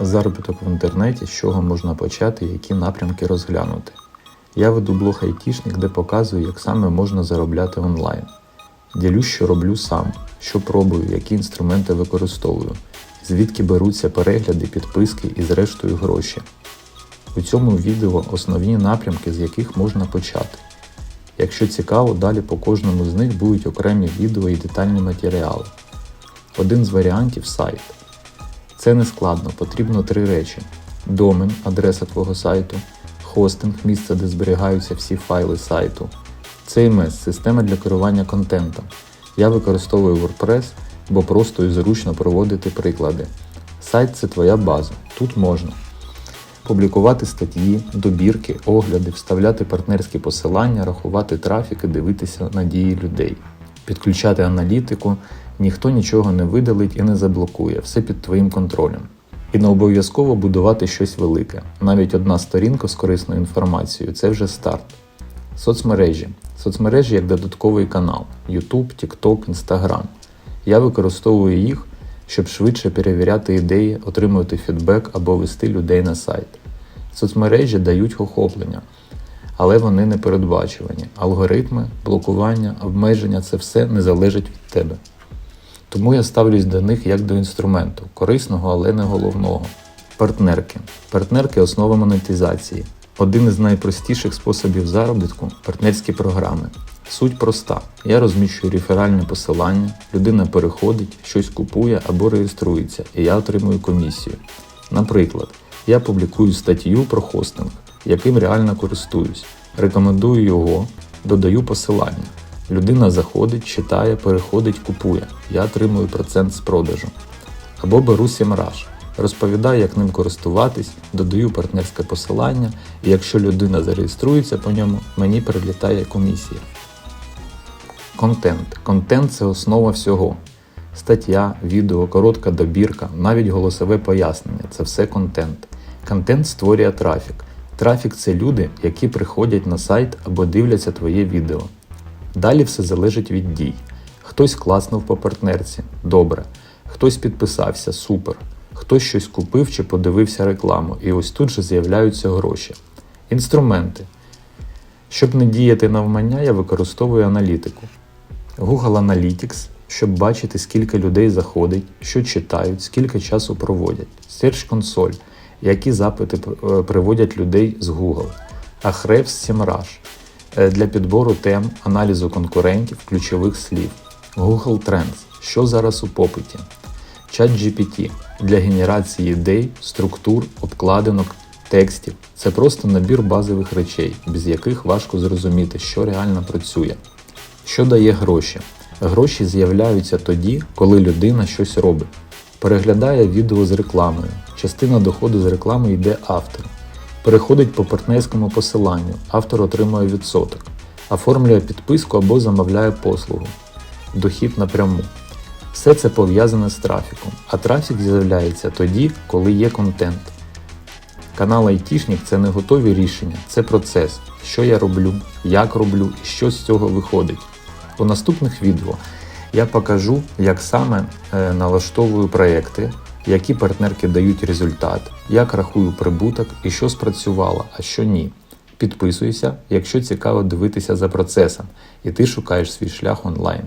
Заробіток в інтернеті, з чого можна почати, які напрямки розглянути. Я веду блог Айтішник, де показую, як саме можна заробляти онлайн. Ділюсь, що роблю сам, що пробую, які інструменти використовую, звідки беруться перегляди, підписки і зрештою гроші. У цьому відео основні напрямки, з яких можна почати. Якщо цікаво, далі по кожному з них будуть окремі відео і детальні матеріали. Один з варіантів сайт. Це не складно, потрібно три речі: домен, адреса твого сайту, хостинг, місце, де зберігаються всі файли сайту, CMS – система для керування контентом. Я використовую WordPress, бо просто і зручно проводити приклади. Сайт це твоя база, тут можна. Публікувати статті, добірки, огляди, вставляти партнерські посилання, рахувати трафік і дивитися на дії людей, підключати аналітику, ніхто нічого не видалить і не заблокує, все під твоїм контролем. І не обов'язково будувати щось велике. Навіть одна сторінка з корисною інформацією це вже старт. Соцмережі. Соцмережі як додатковий канал YouTube, TikTok, Instagram. Я використовую їх, щоб швидше перевіряти ідеї, отримувати фідбек або вести людей на сайт. Соцмережі дають охоплення, але вони не передбачувані. Алгоритми, блокування, обмеження це все не залежить від тебе. Тому я ставлюсь до них як до інструменту, корисного, але не головного. Партнерки. Партнерки основа монетизації. Один із найпростіших способів заробітку партнерські програми. Суть проста. Я розміщую реферальне посилання, людина переходить, щось купує або реєструється, і я отримую комісію. Наприклад, я публікую статтю про хостинг, яким реально користуюсь, рекомендую його, додаю посилання. Людина заходить, читає, переходить, купує. Я отримую процент з продажу. Або беру SEMrush, розповідаю, як ним користуватись, додаю партнерське посилання, і якщо людина зареєструється по ньому, мені прилітає комісія. Контент. Контент це основа всього. Стаття, відео, коротка добірка, навіть голосове пояснення це все контент. Контент створює трафік. Трафік це люди, які приходять на сайт або дивляться твоє відео. Далі все залежить від дій. Хтось класнув по партнерці добре, хтось підписався супер, хтось щось купив чи подивився рекламу, і ось тут же з'являються гроші. Інструменти. Щоб не діяти навмання, я використовую аналітику. Google Analytics, щоб бачити, скільки людей заходить, що читають, скільки часу проводять. Search Console, які запити е, приводять людей з Google. Ahrefs SEMrush для підбору тем, аналізу конкурентів, ключових слів. Google Trends, що зараз у попиті. ChatGPT для генерації ідей, структур, обкладинок, текстів. Це просто набір базових речей, без яких важко зрозуміти, що реально працює. Що дає гроші? Гроші з'являються тоді, коли людина щось робить. Переглядає відео з рекламою. Частина доходу з реклами йде автору. Переходить по партнерському посиланню, автор отримує відсоток, оформлює підписку або замовляє послугу. Дохід напряму. Все це пов'язане з трафіком, а трафік з'являється тоді, коли є контент. Канал Айтішник це не готові рішення, це процес, що я роблю, як роблю і що з цього виходить. У наступних відео я покажу, як саме е, налаштовую проекти, які партнерки дають результат, як рахую прибуток і що спрацювало, а що ні. Підписуйся, якщо цікаво дивитися за процесом, і ти шукаєш свій шлях онлайн.